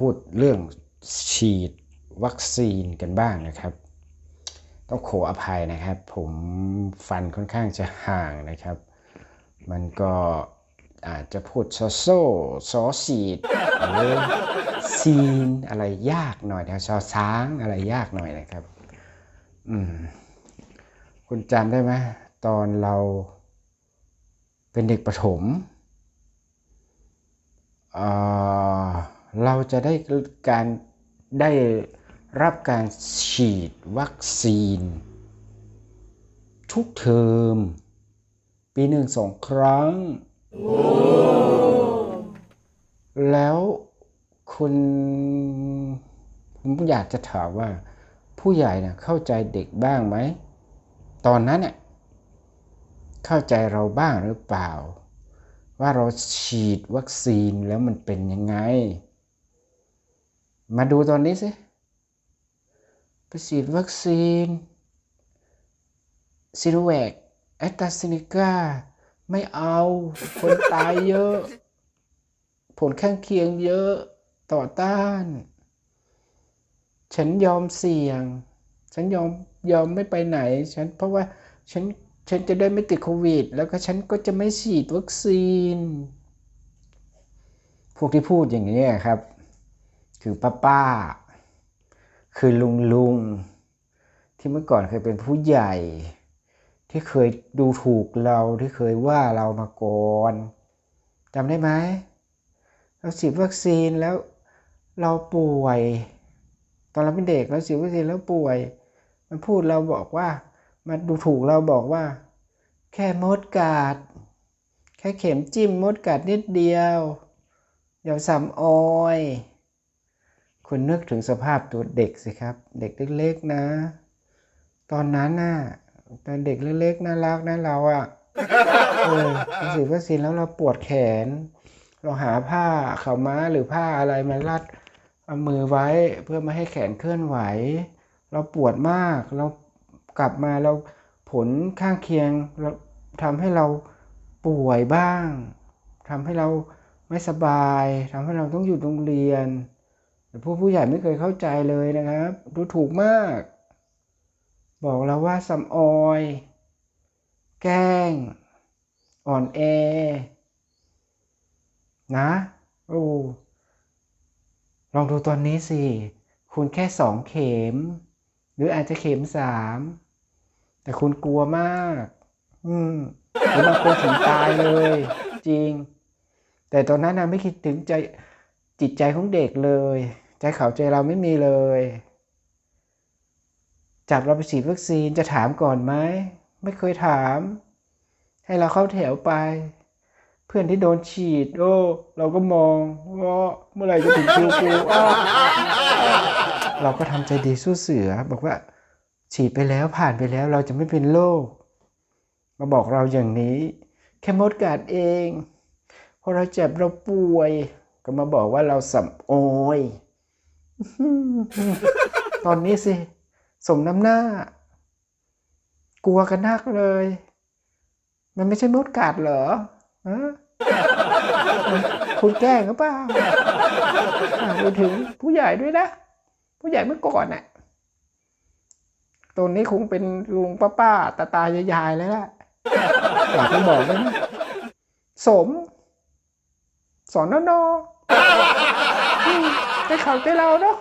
พูดเรื่องฉีดวัคซีนกันบ้างนะครับ ต้องขออภัยนะครับ ผมฟันค่อนข้างจะห่างนะครับ มันก็อาจจะพูดโซโซซอสีดหรือซีนอะไรยากหน่อยนะครับชอช้างอะไรยากหน่อยนะครับ อืม คุณจำได้ไหมตอนเราเป็นเด็กประถมอ่า จะได้การได้รับการฉีดวัคซีน ทุกเทอม ปีหนึ่งสองครั้ง แล้วคุณผมอยากจะถามว่า ผู้ใหญ่นะเข้าใจเด็กบ้างไหม ตอนนั้นเนี่ยเข้าใจเราบ้างหรือเปล่า ว่าเราฉีดวัคซีนแล้วมันเป็นยังไง มาดูตอนนี้สิ ไปฉีดวัคซีนซีโนแวคแอสตราเซเนกาไม่เอา คนตายเยอะ ผลข้างเคียงเยอะต่อต้าน ฉันยอมเสี่ยง ฉันยอมยอมไม่ไปไหน ฉันเพราะว่าฉันฉันจะได้ไม่ติดโควิด แล้วก็ฉันก็จะไม่ฉีดวัคซีน พวกที่พูดอย่างนี้ครับ คือป้าป้า คือลุงลุงที่เมื่อก่อนเคยเป็นผู้ใหญ่ ที่เคยดูถูกเราที่เคยว่าเรามาก่อนจำได้ไหมเราฉีดวัคซีนแล้วเราป่วย ตอนเราเป็นเด็กเราฉีดวัคซีนแล้วป่วย มันพูดเราบอกว่า มันดูถูกเราบอกว่า แค่มดกัดแค่เข็มจิ้มมดกัดนิดเดียวอย่าซ้ำออย คุณนึกถึงสภาพตัวเด็กสิครับ เด็กเล็กๆนะ ตอนนั้นน่ะตอนเด็กเล็กๆน่ารักนะเราอะ่ะเออเราฉีดวัคซีนแล้วเราปวดแขน เราหาผ้าขาวม้าหรือผ้าอะไรมารัดเอามือไว้เพื่อไม่ให้แขนเคลื่อนไหว เราปวดมากเรากลับมาเราผลข้างเคียงเราทำให้เราป่วยบ้างทำให้เราไม่สบายทำให้เราต้องหยุดโรงเรียน แต่ผู้ผู้ใหญ่ไม่เคยเข้าใจเลยนะครับ ดูถูกมาก บอกเราว่าสำออย แกล้ง อ่อนแอ นะ โอ้ลองดูตอนนี้สิ คุณแค่สองเข็ม หรืออาจจะเข็มสาม แต่คุณกลัวมาก อืมหรือบางคนถึงตายเลย จริง แต่ตอนนั้นนะไม่คิดถึงใจ จิตใจของเด็กเลย ใจเขาใจเราไม่มีเลย จับเราไปฉีดวัคซีนจะถามก่อนไหมไม่เคยถาม ให้เราเข้าแถวไป เพื่อนที่โดนฉีด โอ้ เราก็มองว่าเมื่อไหร่จะถึงคิวกูเราก็ทำใจดีสู้เสือ บอกว่า ฉีดไปแล้วผ่านไปแล้วเราจะไม่เป็นโรคมาบอกเราอย่างนี้ แค่มดกัดเองพอเราเจ็บเราป่วย ก็มาบอกว่าเราสัมโอยตอนนี้สิ สมน้ำหน้า กลัวกันนักเลย มันไม่ใช่มดกัดเหรอฮะคุณแกล้งหรือเปล่าไปถึงผู้ใหญ่ด้วยนะ ผู้ใหญ่เมื่อก่อนน่ะตรงนี้คงเป็นลุงป้าป้าตาตายายแล้วล่ะอยากจะบอกเลยนะสม สอนนอๆอืมได้ข่าวใจเราเนาะ